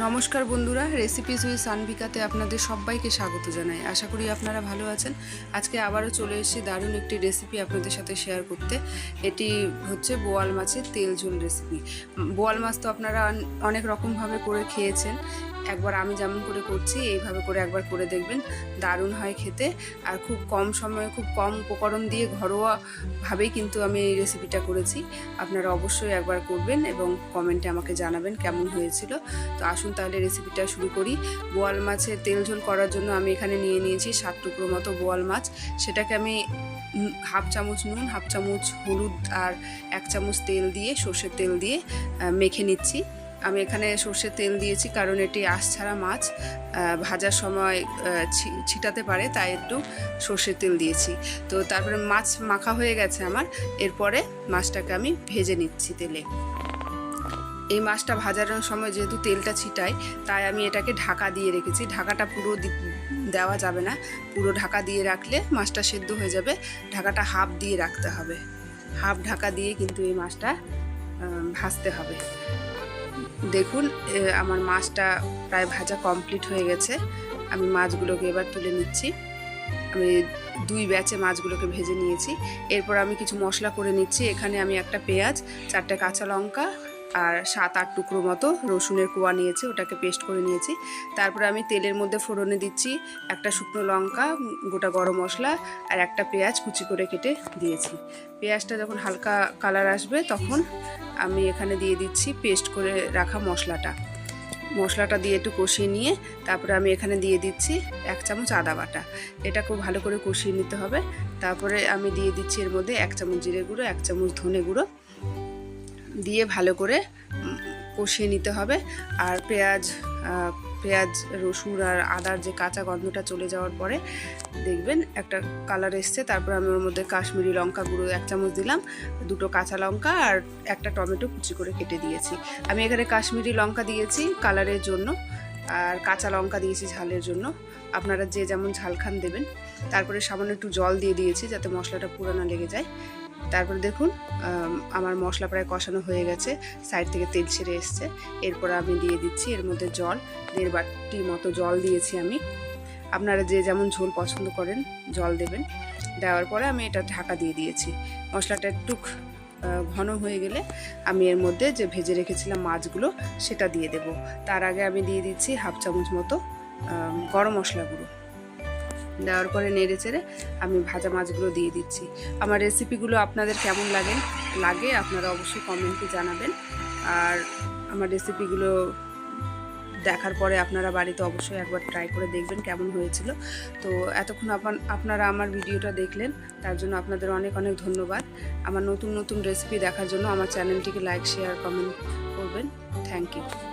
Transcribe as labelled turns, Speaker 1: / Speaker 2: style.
Speaker 1: নমস্কার বন্ধুরা recipes we সানভিকাতে আপনাদের সবাইকে স্বাগত জানাই। আশা করি আপনারা ভালো আছেন। আজকে আবারও চলে এসেছি দারুণ একটি রেসিপি আপনাদের সাথে শেয়ার করতে। এটি হচ্ছে বোয়াল মাছের তেল ঝোল রেসিপি বোয়াল মাছ তো আপনারা অনেক রকমভাবে করে খেয়েছেন। একবার আমি যেমন করে করছি, এইভাবে করে একবার করে দেখবেন, দারুণ হয় খেতে। আর খুব কম সময়ে, খুব কম উপকরণ দিয়ে ঘরোয়াভাবেই কিন্তু আমি এই রেসিপিটা করেছি। আপনারা অবশ্যই একবার করবেন এবং কমেন্টে আমাকে জানাবেন কেমন হয়েছিল। তো আসুন তাহলে রেসিপিটা শুরু করি। বোয়াল মাছের তেল ঝোল করার জন্য আমি এখানে নিয়ে নিয়েছি সাত টুকরো মতো বোয়াল মাছ। সেটাকে আমি হাফ চামচ নুন, হাফ চামচ হলুদ আর এক চামচ তেল দিয়ে, সর্ষের তেল দিয়ে মেখে নিচ্ছি। আমি এখানে সর্ষের তেল দিয়েছি, কারণ এটি আঁশ ছাড়া মাছ। ভাজার সময় ছিটাতে পারে, তাই একটু সর্ষের তেল দিয়েছি। তো তারপরে মাছ মাখা হয়ে গেছে আমার, এরপরে মাছটাকে আমি ভেজে নিচ্ছি তেলে। এই মাছটা ভাজানোর সময় যেহেতু তেলটা ছিটাই তাই আমি এটাকে ঢাকা দিয়ে রেখেছি। ঢাকাটা পুরো দেওয়া যাবে না। পুরো ঢাকা দিয়ে রাখলে মাছটা সেদ্ধ হয়ে যাবে। ঢাকাটা হাফ দিয়ে রাখতে হবে। হাফ ঢাকা দিয়ে কিন্তু এই মাছটা ভাজতে হবে। দেখুন আমার মাছটা প্রায় ভাজা কমপ্লিট হয়ে গেছে। আমি মাছগুলোকে এবার তুলে নিচ্ছি। আমি দুই ব্যাচে মাছগুলোকে ভেজে নিয়েছি। এরপর আমি কিছু মশলা করে নিচ্ছি। এখানে আমি একটা পেঁয়াজ, চারটে কাঁচা লঙ্কা আর সাত আট টুকরো মতো রসুনের কোয়া নিয়েছি, ওটাকে পেস্ট করে নিয়েছি। তারপরে আমি তেলের মধ্যে ফোড়নে দিচ্ছি একটা শুকনো লঙ্কা, গোটা গরম মশলা আর একটা পেঁয়াজ কুচি করে কেটে দিয়েছি। পেঁয়াজটা যখন হালকা কালার আসবে, তখন আমি এখানে দিয়ে দিচ্ছি পেস্ট করে রাখা মশলাটা। মশলাটা দিয়ে একটু কষিয়ে নিয়ে, তারপরে আমি এখানে দিয়ে দিচ্ছি এক চামচ আদা বাটা। এটা খুব ভালো করে কষিয়ে নিতে হবে। তারপরে আমি দিয়ে দিচ্ছি এর মধ্যে এক চামচ জিরে গুঁড়ো, এক চামচ ধনে গুঁড়ো দিয়ে ভালো করে কষিয়ে নিতে হবে। আর পেঁয়াজ পেঁয়াজ, রসুন আর আদার যে কাঁচা গন্ধটা চলে যাওয়ার পরে দেখবেন একটা কালার এসছে। তারপর আমি ওর মধ্যে কাশ্মীরি লঙ্কা গুঁড়ো এক চামচ দিলাম, দুটো কাঁচা লঙ্কা আর একটা টমেটো কুচি করে কেটে দিয়েছি। আমি এখানে কাশ্মীরি লঙ্কা দিয়েছি কালারের জন্য, আর কাঁচা লঙ্কা দিয়েছি ঝালের জন্য। আপনারা যে যেমন ঝাল খান দেবেন। তারপরে সামান্য একটু জল দিয়ে দিয়েছি যাতে মশলাটা পুরো না লেগে যায়। তারপরে দেখুন আমার মশলা প্রায় কষানো হয়ে গেছে। সাইড থেকে তেল ছেড়ে এসছে। এরপর আমি দিয়ে দিচ্ছি এর মধ্যে জল। দেড় বাটি মতো জল দিয়েছি আমি। আপনারা যে যেমন ঝোল পছন্দ করেন, জল দেবেন। দেওয়ার পরে আমি এটা ঢাকা দিয়ে দিয়েছি। মশলাটা একটু ঘন হয়ে গেলে আমি এর মধ্যে যে ভেজে রেখেছিলাম মাছগুলো, সেটা দিয়ে দেব। তার আগে আমি দিয়ে দিচ্ছি হাফ চামচ মতো গরম মশলা গুঁড়ো। দেওয়ার পরে নেড়ে চেড়ে আমি ভাজা মাছগুলো দিয়ে দিচ্ছি। আমার রেসিপিগুলো আপনাদের কেমন লাগে? লাগে, আপনারা অবশ্যই কমেন্টে জানাবেন। আর আমার রেসিপিগুলো দেখার পরে আপনারা বাড়িতে অবশ্যই একবার ট্রাই করে দেখবেন কেমন হয়েছিল। তো এতক্ষণ আপান- আপনারা আমার ভিডিওটা দেখলেন, তার জন্য আপনাদের অনেক অনেক ধন্যবাদ। আমার নতুন নতুন রেসিপি দেখার জন্য আমার চ্যানেলটিকে লাইক শেয়ার কমেন্ট করবেন। Thank you